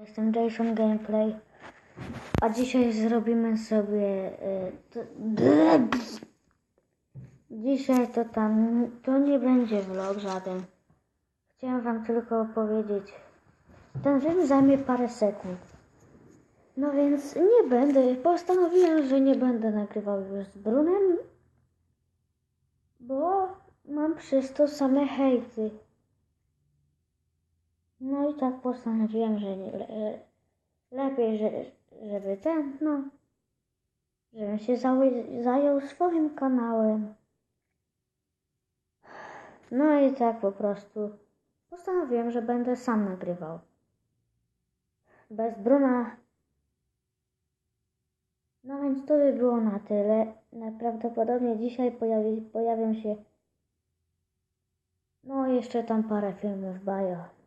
Jestem Jason Gameplay, a dzisiaj zrobimy sobie. y, to, dzisiaj to tam. To nie będzie vlog żaden. Chciałem Wam tylko opowiedzieć. Ten film zajmie parę sekund. No więc nie będę. Postanowiłem, że nie będę nagrywał już z Brunem, bo mam przez to same hejty. No i tak postanowiłem, że le, lepiej, że, żeby ten, no, żebym się zajął swoim kanałem. No i tak po prostu postanowiłem, że będę sam nagrywał. Bez Bruna. No więc to by było na tyle. Najprawdopodobniej dzisiaj pojawi, pojawią się no jeszcze tam parę filmów bajo.